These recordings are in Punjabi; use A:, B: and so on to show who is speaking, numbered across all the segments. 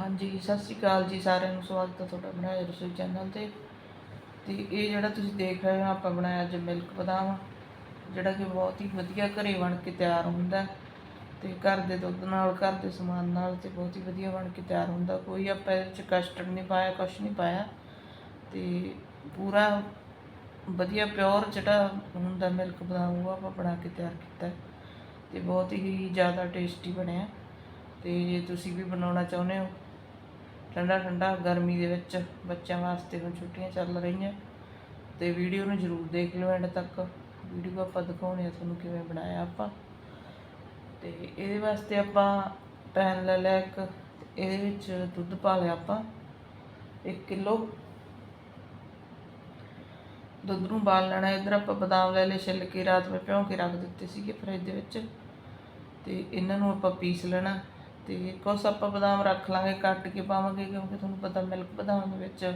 A: ਹਾਂਜੀ, ਸਤਿ ਸ਼੍ਰੀ ਅਕਾਲ ਜੀ ਸਾਰਿਆਂ ਨੂੰ। ਸਵਾਗਤ ਹੈ ਤੁਹਾਡਾ ਬਣਾਇਆ ਰਸੋਈ ਚੈਨਲ ਤੇ। ਤੇ ਇਹ ਜਿਹੜਾ ਤੁਸੀਂ ਦੇਖ ਰਹੇ ਹੋ, ਆਪਾਂ ਬਣਾਇਆ ਅੱਜ ਮਿਲਕ ਬਦਾਮ, ਜਿਹੜਾ ਕਿ ਬਹੁਤ ਹੀ ਵਧੀਆ ਘਰੇ ਬਣ ਕੇ ਤਿਆਰ ਹੁੰਦਾ ਹੈ। ਤੇ ਘਰ ਦੇ ਦੁੱਧ ਨਾਲ, ਘਰ ਦੇ ਸਮਾਨ ਨਾਲ ਤੇ ਬਹੁਤ ਹੀ ਵਧੀਆ ਬਣ ਕੇ ਤਿਆਰ ਹੁੰਦਾ। ਕੋਈ ਆਪਾਂ ਇਹਦੇ ਵਿੱਚ ਕਸਟਰਡ ਨਹੀਂ ਪਾਇਆ, ਕੁਛ ਨਹੀਂ ਪਾਇਆ। ਤੇ ਪੂਰਾ ਵਧੀਆ ਪਿਓਰ ਜਿਹੜਾ ਹੁੰਦਾ ਮਿਲਕ ਬਦਾਮ, ਉਹ ਆਪਾਂ ਬਣਾ ਕੇ ਤਿਆਰ ਕੀਤਾ ਹੈ। ਤੇ ਬਹੁਤ ਹੀ ਜ਼ਿਆਦਾ ਟੇਸਟੀ ਬਣਿਆ। ਤੇ ਜੇ ਤੁਸੀਂ ਵੀ ਬਣਾਉਣਾ ਚਾਹੁੰਦੇ ਹੋ ਠੰਡਾ ਠੰਡਾ ਗਰਮੀ ਦੇ ਵਿੱਚ ਬੱਚਿਆਂ ਵਾਸਤੇ ਹੁਣ ਛੁੱਟੀਆਂ ਚੱਲ ਰਹੀਆਂ ਤੇ ਵੀਡੀਓ ਨੂੰ ਜ਼ਰੂਰ ਦੇਖ ਲਿਓ ਐਂਡ ਤੱਕ। ਵੀਡੀਓ ਆਪਾਂ ਦਿਖਾਉਣੇ ਆ ਤੁਹਾਨੂੰ ਕਿਵੇਂ ਬਣਾਇਆ ਆਪਾਂ। ਤੇ ਇਹਦੇ ਵਾਸਤੇ ਆਪਾਂ ਪੈਨ ਲੈ ਲਿਆ ਇੱਕ, ਇਹਦੇ ਵਿੱਚ ਦੁੱਧ ਪਾ ਲਿਆ ਆਪਾਂ 1 ਕਿਲੋ। ਦੁੱਧ ਨੂੰ ਬਾਲ ਲੈਣਾ, ਇਧਰ ਆਪਾਂ ਬਦਾਮ ਲੈ ਲਏ ਛਿੱਲ ਕੇ, ਰਾਤ ਵਿੱਚ ਭਿਉਂ ਕੇ ਰੱਖ ਦਿੱਤੇ ਸੀਗੇ ਫਰਿੱਜ ਦੇ ਵਿੱਚ। ਤੇ ਇਹਨਾਂ ਨੂੰ ਆਪਾਂ ਪੀਸ ਲੈਣਾ। ਤੇ ਕੁਛ ਆਪਾਂ ਬਦਾਮ ਰੱਖ ਲਾਂਗੇ, ਕੱਟ ਕੇ ਪਾਵਾਂਗੇ ਕਿਉਂਕਿ ਤੁਹਾਨੂੰ ਪਤਾ ਮਿਲਕ ਬਦਾਮ ਦੇ ਵਿੱਚ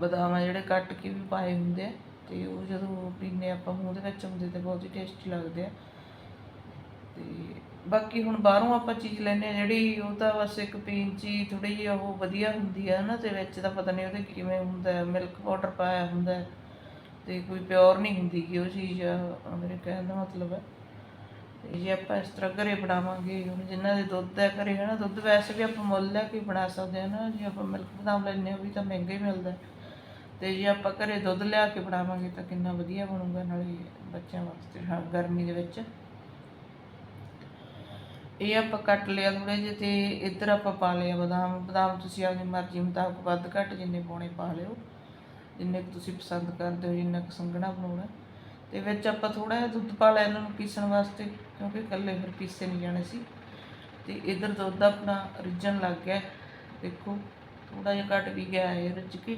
A: ਬਦਾਮ ਆ ਜਿਹੜੇ ਕੱਟ ਕੇ ਵੀ ਪਾਏ ਹੁੰਦੇ ਆ ਤੇ ਉਹ ਜਦੋਂ ਪੀਨੇ ਆਪਾਂ ਮੂੰਹ ਦੇ ਵਿੱਚ ਹੁੰਦੇ ਤੇ ਬਹੁਤ ਹੀ ਟੇਸਟੀ ਲੱਗਦੇ ਆ। ਤੇ ਬਾਕੀ ਹੁਣ ਬਾਹਰੋਂ ਆਪਾਂ ਚੀਜ਼ ਲੈਨੇ ਆ ਜਿਹੜੀ ਉਹ ਤਾਂ ਬਸ ਇੱਕ ਪੀਣ ਚ ਹੀ ਥੋੜੀ ਜਿਹੀ ਉਹ ਵਧੀਆ ਹੁੰਦੀ ਆ ਨਾ ਤੇ ਵਿੱਚ ਤਾਂ ਪਤਾ ਨਹੀਂ ਉਹਦੇ ਕਿਵੇਂ ਹੁੰਦਾ ਮਿਲਕ ਪਾਊਡਰ ਪਾਇਆ ਹੁੰਦਾ ਹੈ ਤੇ ਕੋਈ ਪਿਓਰ ਨਹੀਂ ਹੁੰਦੀ ਕਿ ਉਹ ਚੀਜ਼ ਮੇਰੇ ਕਹਿਣ ਦਾ ਮਤਲਬ ਹੈ। ਤੇ ਜੇ ਆਪਾਂ ਇਸ ਤਰ੍ਹਾਂ ਘਰੇ ਬਣਾਵਾਂਗੇ, ਹੁਣ ਜਿਨ੍ਹਾਂ ਦੇ ਦੁੱਧ ਹੈ ਘਰੇ ਹੈ ਨਾ ਦੁੱਧ ਵੈਸੇ ਵੀ ਆਪਾਂ ਮੁੱਲ ਲੈ ਕੇ ਬਣਾ ਸਕਦੇ ਹਾਂ ਨਾ, ਜੇ ਆਪਾਂ ਮਿਲਕ ਬਦਾਮ ਲੈਂਦੇ ਹਾਂ, ਉਹ ਵੀ ਤਾਂ ਮਹਿੰਗਾ ਹੀ ਮਿਲਦਾ ਹੈ। ਤੇ ਜੇ ਆਪਾਂ ਘਰੇ ਦੁੱਧ ਲਿਆ ਕੇ ਬਣਾਵਾਂਗੇ ਤਾਂ ਕਿੰਨਾ ਵਧੀਆ ਬਣੂਗਾ, ਨਾਲੇ ਬੱਚਿਆਂ ਵਾਸਤੇ, ਹਾਂ, ਗਰਮੀ ਦੇ ਵਿੱਚ। ਇਹ ਆਪਾਂ ਕੱਟ ਲਿਆ ਥੋੜੇ ਜਿਹੇ ਤੇ ਇੱਧਰ ਆਪਾਂ ਪਾ ਲਿਆ ਬਦਾਮ। ਬਦਾਮ ਤੁਸੀਂ ਆਪਣੀ ਮਰਜ਼ੀ ਮੁਤਾਬਕ ਵੱਧ ਘੱਟ ਜਿੰਨੇ ਪਾਉਣੇ ਪਾ ਲਿਓ। ਜਿੰਨੇ ਕੁ ਤੁਸੀਂ ਪਸੰਦ ਕਰਦੇ ਹੋ, ਜਿੰਨਾ ਕੁ ਸੰਘਣਾ ਬਣਾਉਣਾ। ਤੇ ਵਿੱਚ ਆਪਾਂ ਥੋੜਾ ਜਿਹਾ ਦੁੱਧ ਪਾ ਲਿਆ ਇਹਨਾਂ ਨੂੰ ਪੀਸਣ ਵਾਸਤੇ, ਕਿਉਂਕਿ ਇਕੱਲੇ ਫਿਰ ਪੀਸੇ ਨਹੀਂ ਜਾਣੇ ਸੀ। ਤੇ ਇੱਧਰ ਦੁੱਧ ਆਪਣਾ ਰਿੱਝਣ ਲੱਗ ਗਿਆ। ਦੇਖੋ ਥੋੜਾ ਜਿਹਾ ਘੱਟ ਵੀ ਗਿਆ ਹੈ ਰਿੱਝ ਕੇ।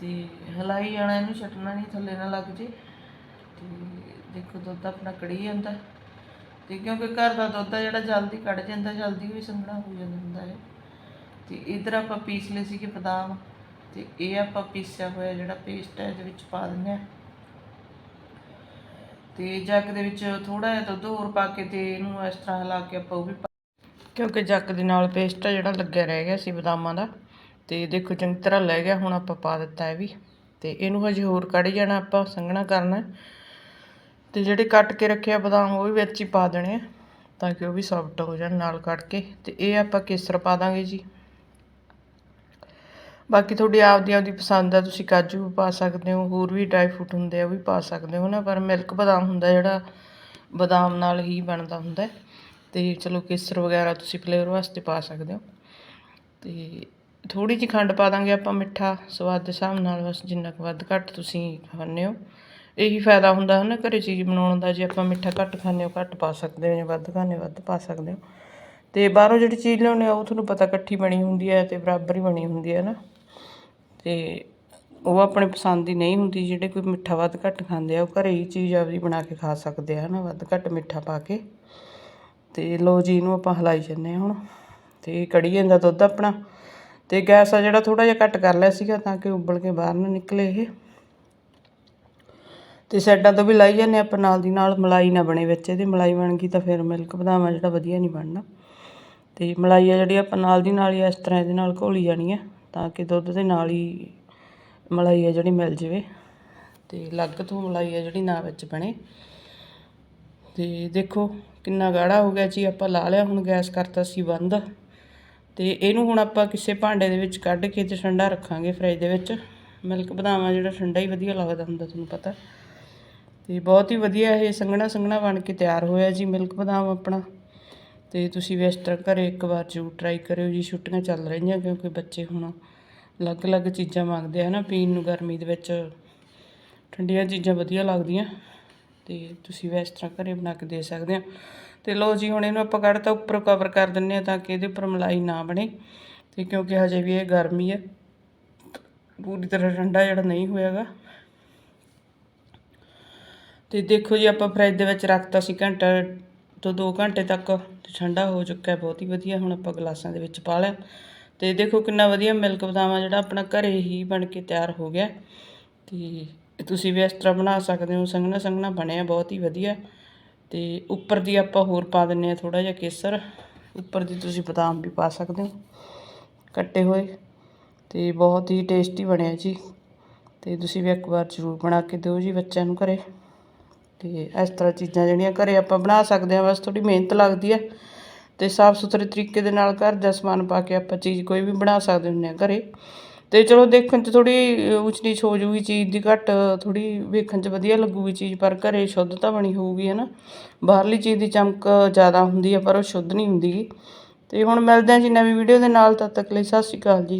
A: ਤੇ ਹਲਾਈ ਜਾਣਾ ਇਹਨੂੰ ਛੱਡਣਾ ਨਹੀਂ, ਥੱਲੇ ਨਾ ਲੱਗ ਜੇ। ਤੇ ਦੇਖੋ, ਦੁੱਧ ਆਪਣਾ ਕੜੀ ਜਾਂਦਾ। ਤੇ ਕਿਉਂਕਿ ਘਰ ਦਾ ਦੁੱਧ ਆ ਜਿਹੜਾ ਜਲਦੀ ਕੱਢ ਜਾਂਦਾ, ਜਲਦੀ ਵੀ ਸੰਘਣਾ ਹੋ ਜਾਂਦਾ ਹੁੰਦਾ ਹੈ। ਤੇ ਇਧਰ ਆਪਾਂ ਪੀਸ ਲਏ ਸੀਗੇ ਬਦਾਮ। ਤੇ ਇਹ ਆਪਾਂ ਪੀਸਿਆ ਹੋਇਆ ਜਿਹੜਾ ਪੇਸਟ ਹੈ, ਇਹਦੇ ਵਿੱਚ ਪਾ ਦਿੰਦੇ ਆ ਤੇ ਜੱਗ ਦੇ ਵਿੱਚ ਥੋੜਾ ਜਿਹਾ ਦੁੱਧ ਹੋਰ ਪਾ ਕੇ ਤੇ ਇਹਨੂੰ ਇਸ ਤਰ੍ਹਾਂ ਹਿਲਾ ਕੇ ਆਪਾਂ ਉਹ ਵੀ ਪਾ ਕਿਉਂਕਿ ਜੱਗ ਦੇ ਨਾਲ ਪੇਸਟ ਆ ਜਿਹੜਾ ਲੱਗਿਆ ਰਹਿ ਗਿਆ ਸੀ ਬਦਾਮਾਂ ਦਾ। ਤੇ ਦੇਖੋ ਚੰਗੀ ਤਰ੍ਹਾਂ ਲੈ ਗਿਆ, ਹੁਣ ਆਪਾਂ ਪਾ ਦਿੱਤਾ ਇਹ ਵੀ। ਤੇ ਇਹਨੂੰ ਹਜੇ ਹੋਰ ਕੱਢ ਜਾਣਾ ਆਪਾਂ, ਸੰਘਣਾ ਕਰਨਾ। ਹੈ। ਤੇ ਜਿਹੜੇ ਕੱਟ ਕੇ ਰੱਖਿਆ ਬਦਾਮ, ਉਹ ਵੀ ਵਿੱਚ ਹੀ ਪਾ ਦੇਣੇ ਆ, ਤਾਂ ਕਿ ਉਹ ਵੀ ਸੌਫਟ ਹੋ ਜਾਣ ਨਾਲ ਕੱਟ ਕੇ। ਤੇ ਇਹ ਆਪਾਂ ਕੇਸਰ ਪਾ ਦਾਂਗੇ ਜੀ। ਬਾਕੀ ਤੁਹਾਡੀ ਆਪਦੀ ਆਪਦੀ ਪਸੰਦ ਆ, ਤੁਸੀਂ ਕਾਜੂ ਵੀ ਪਾ ਸਕਦੇ ਹੋ, ਹੋਰ ਵੀ ਡਰਾਈ ਫਰੂਟ ਹੁੰਦੇ ਆ ਉਹ ਵੀ ਪਾ ਸਕਦੇ ਹੋ ਨਾ, ਪਰ ਮਿਲਕ ਬਦਾਮ ਹੁੰਦਾ ਜਿਹੜਾ ਬਦਾਮ ਨਾਲ ਹੀ ਬਣਦਾ ਹੁੰਦਾ ਅਤੇ ਚਲੋ ਕੇਸਰ ਵਗੈਰਾ ਤੁਸੀਂ ਫਲੇਵਰ ਵਾਸਤੇ ਪਾ ਸਕਦੇ ਹੋ। ਅਤੇ ਥੋੜ੍ਹੀ ਜਿਹੀ ਖੰਡ ਪਾ ਦਾਂਗੇ ਆਪਾਂ ਮਿੱਠਾ, ਸਵਾਦ ਦੇ ਹਿਸਾਬ ਨਾਲ, ਬਸ ਜਿੰਨਾ ਕੁ ਵੱਧ ਘੱਟ ਤੁਸੀਂ ਖਾਂਦੇ ਹੋ। ਇਹੀ ਫਾਇਦਾ ਹੁੰਦਾ ਹੈ ਨਾ ਘਰੇ ਚੀਜ਼ ਬਣਾਉਣ ਦਾ, ਜੇ ਆਪਾਂ ਮਿੱਠਾ ਘੱਟ ਖਾਂਦੇ ਹੋ, ਘੱਟ ਪਾ ਸਕਦੇ ਹੋ ਜਾਂ ਵੱਧ ਖਾਂਦੇ ਵੱਧ ਪਾ ਸਕਦੇ ਹੋ। ਤੇ ਬਾਹਰੋਂ ਜਿਹੜੀ ਚੀਜ਼ ਲਿਆਉਂਦੇ ਆ ਉਹ ਤੁਹਾਨੂੰ ਪਤਾ ਇਕੱਠੀ ਬਣੀ ਹੁੰਦੀ ਹੈ ਤੇ ਬਰਾਬਰ ਹੀ ਬਣੀ ਹੁੰਦੀ ਹੈ ਨਾ। ਅਤੇ ਉਹ ਆਪਣੇ ਪਸੰਦ ਦੀ ਨਹੀਂ ਹੁੰਦੀ, ਜਿਹੜੇ ਕੋਈ ਮਿੱਠਾ ਵੱਧ ਘੱਟ ਖਾਂਦੇ ਆ, ਉਹ ਘਰੇ ਹੀ ਚੀਜ਼ ਆਪਦੀ ਬਣਾ ਕੇ ਖਾ ਸਕਦੇ ਆ ਹੈ ਨਾ ਵੱਧ ਘੱਟ ਮਿੱਠਾ ਪਾ ਕੇ। ਅਤੇ ਲਓ ਜੀ, ਇਹਨੂੰ ਆਪਾਂ ਹਿਲਾਈ ਜਾਂਦੇ ਹਾਂ ਹੁਣ। ਅਤੇ ਕੜੀ ਜਾਂਦਾ ਦੁੱਧ ਆਪਣਾ ਅਤੇ ਗੈਸ ਆ ਜਿਹੜਾ ਥੋੜ੍ਹਾ ਜਿਹਾ ਘੱਟ ਕਰ ਲਿਆ ਸੀਗਾ ਤਾਂ ਕਿ ਉਬਲ ਕੇ ਬਾਹਰ ਨਾ ਨਿਕਲੇ ਇਹ। ਤੇ ਸਾਈਡਾਂ ਤੋਂ ਵੀ ਲਾਈ ਜਾਂਦੇ ਆਪਾਂ, ਨਾਲ ਦੀ ਨਾਲ ਮਲਾਈ ਨਾ ਬਣੇ ਵਿੱਚ, ਇਹਦੇ ਮਲਾਈ ਬਣ ਗਈ ਤਾਂ ਫਿਰ ਮਿਲਕ ਬਦਾਮ ਆ ਜਿਹੜਾ ਵਧੀਆ ਨਹੀਂ ਬਣਨਾ। ਤੇ ਮਲਾਈ ਆ ਜਿਹੜੀ ਆਪਾਂ ਨਾਲ ਦੀ ਨਾਲ ਹੀ ਇਸ ਤਰ੍ਹਾਂ ਇਹਦੇ ਨਾਲ ਘੋਲੀ ਜਾਣੀ ਹੈ ਤਾਂ ਕਿ ਦੁੱਧ ਦੇ ਨਾਲ ਹੀ ਮਲਾਈ ਆ ਜਿਹੜੀ ਮਿਲ ਜਾਵੇ। ਤੇ ਅਲੱਗ ਤੋਂ ਮਲਾਈ ਆ ਜਿਹੜੀ ਨਾ ਵਿੱਚ ਬਣੇ। ਤੇ ਦੇਖੋ ਕਿੰਨਾ ਗਾੜਾ ਹੋ ਗਿਆ ਜੀ, ਆਪਾਂ ਲਾ ਲਿਆ, ਹੁਣ ਗੈਸ ਕਰਤਾ ਸੀ ਬੰਦ। ਤੇ ਇਹਨੂੰ ਹੁਣ ਆਪਾਂ ਕਿਸੇ ਭਾਂਡੇ ਦੇ ਵਿੱਚ ਕੱਢ ਕੇ ਤੇ ਠੰਡਾ ਰੱਖਾਂਗੇ ਫਰਿੱਜ ਦੇ ਵਿੱਚ। ਮਿਲਕ ਬਦਾਮ ਆ ਜਿਹੜਾ ਠੰਡਾ ਹੀ ਵਧੀਆ ਲੱਗਦਾ ਹੁੰਦਾ ਤੁਹਾਨੂੰ ਪਤਾ। ਤੇ ਬਹੁਤ ਹੀ ਵਧੀਆ ਇਹ ਸੰਘਣਾ ਸੰਘਣਾ ਬਣ ਕੇ ਤਿਆਰ ਹੋਇਆ ਜੀ ਮਿਲਕ ਬਦਾਮ ਆਪਣਾ। ਤੇ ਤੁਸੀਂ ਵੀ ਇਸ ਤਰ੍ਹਾਂ ਘਰੇ ਇੱਕ ਵਾਰ ਜ਼ਰੂਰ ਟਰਾਈ ਕਰਿਓ ਜੀ। ਛੁੱਟੀਆਂ ਚੱਲ ਰਹੀਆਂ ਕਿਉਂਕਿ ਬੱਚੇ ਹੁਣ ਅਲੱਗ-ਅਲੱਗ ਚੀਜ਼ਾਂ ਮੰਗਦੇ ਆ ਨਾ, ਪੀਣ ਨੂੰ ਗਰਮੀ ਦੇ ਵਿੱਚ। ਠੰਡੀਆਂ ਚੀਜ਼ਾਂ ਵਧੀਆ ਲੱਗਦੀਆਂ ਤੇ ਤੁਸੀਂ ਵੀ ਇਸ ਤਰ੍ਹਾਂ ਘਰੇ ਬਣਾ ਕੇ ਦੇ ਸਕਦੇ ਆ। ਤੇ ਲਓ ਜੀ, ਹੁਣ ਇਹਨੂੰ ਆਪਾਂ ਕੱਢਤਾ ਉੱਪਰ ਕਵਰ ਕਰ ਦਿੰਨੇ ਆ ਤਾਂ ਕਿ ਇਹਦੇ ਉੱਪਰ ਮਲਾਈ ਨਾ ਬਣੇ ਤੇ ਕਿਉਂਕਿ ਹਜੇ ਵੀ ਇਹ ਗਰਮੀ ਹੈ ਪੂਰੀ ਤਰ੍ਹਾਂ ਠੰਡਾ ਜਿਹੜਾ ਨਹੀਂ ਹੋਇਆਗਾ। ਤੇ ਦੇਖੋ ਜੀ, ਆਪਾਂ ਫਰਿੱਜ ਦੇ ਵਿੱਚ ਰੱਖਤਾ ਸੀ ਘੰਟਾ ਤੋਂ ਦੋ ਘੰਟੇ ਤੱਕ ਠੰਡਾ ਹੋ ਚੁੱਕਾ ਬਹੁਤ ਹੀ ਵਧੀਆ। ਹੁਣ ਆਪਾਂ ਗਲਾਸਾਂ ਦੇ ਵਿੱਚ ਪਾ ਲਿਆ। ਅਤੇ ਦੇਖੋ ਕਿੰਨਾ ਵਧੀਆ ਮਿਲਕ ਬਦਾਮਾ ਜਿਹੜਾ ਆਪਣਾ ਘਰੇ ਹੀ ਬਣ ਕੇ ਤਿਆਰ ਹੋ ਗਿਆ। ਅਤੇ ਤੁਸੀਂ ਵੀ ਇਸ ਤਰ੍ਹਾਂ ਬਣਾ ਸਕਦੇ ਹੋ। ਸੰਘਣਾ ਸੰਘਣਾ ਬਣਿਆ, ਬਹੁਤ ਹੀ ਵਧੀਆ। ਤੇ ਉੱਪਰ ਦੀ ਆਪਾਂ ਹੋਰ ਪਾ ਦਿੰਨੇ ਆ ਥੋੜਾ ਜਿਹਾ ਕੇਸਰ। ਉੱਪਰ ਦੀ ਤੁਸੀਂ ਬਦਾਮ ਵੀ ਪਾ ਸਕਦੇ ਹੋ, ਕੱਟੇ ਹੋਏ। ਤੇ ਬਹੁਤ ਹੀ ਟੇਸਟੀ ਬਣਿਆ ਜੀ। ਤੇ ਤੁਸੀਂ ਵੀ ਇੱਕ ਵਾਰ ਜ਼ਰੂਰ ਬਣਾ ਕੇ ਦਿਓ ਜੀ ਬੱਚਿਆਂ ਨੂੰ ਘਰੇ। ਅਤੇ ਇਸ ਤਰ੍ਹਾਂ ਚੀਜ਼ਾਂ ਜਿਹੜੀਆਂ ਘਰੇ ਆਪਾਂ ਬਣਾ ਸਕਦੇ ਹਾਂ, ਬਸ ਥੋੜ੍ਹੀ ਮਿਹਨਤ ਲੱਗਦੀ ਹੈ ਅਤੇ ਸਾਫ਼ ਸੁਥਰੇ ਤਰੀਕੇ ਦੇ ਨਾਲ ਘਰ ਦਾ ਸਮਾਨ ਪਾ ਕੇ ਆਪਾਂ ਚੀਜ਼ ਕੋਈ ਵੀ ਬਣਾ ਸਕਦੇ ਹੁੰਦੇ ਹਾਂ ਘਰੇ। ਅਤੇ ਚਲੋ ਦੇਖਣ 'ਚ ਥੋੜ੍ਹੀ ਉੱਚ ਨੀਚ ਹੋ ਜੂਗੀ ਚੀਜ਼ ਦੀ ਘੱਟ ਥੋੜ੍ਹੀ ਵੇਖਣ 'ਚ ਵਧੀਆ ਲੱਗੂਗੀ ਚੀਜ਼, ਪਰ ਘਰੇ ਸ਼ੁੱਧਤਾ ਬਣੀ ਹੋਊਗੀ ਨਾ? ਬਾਹਰਲੀ ਚੀਜ਼ ਦੀ ਚਮਕ ਜ਼ਿਆਦਾ ਹੁੰਦੀ ਹੈ, ਪਰ ਉਹ ਸ਼ੁੱਧ ਨਹੀਂ ਹੁੰਦੀ ਗੀ। ਤੇ ਹੁਣ ਮਿਲਦੇ ਹਾਂ ਜੀ ਨਵੀਂ ਵੀਡੀਓ ਦੇ ਨਾਲ, ਤਦ ਤੱਕ ਲਈ ਸਤਿ ਸ਼੍ਰੀ ਅਕਾਲ ਜੀ।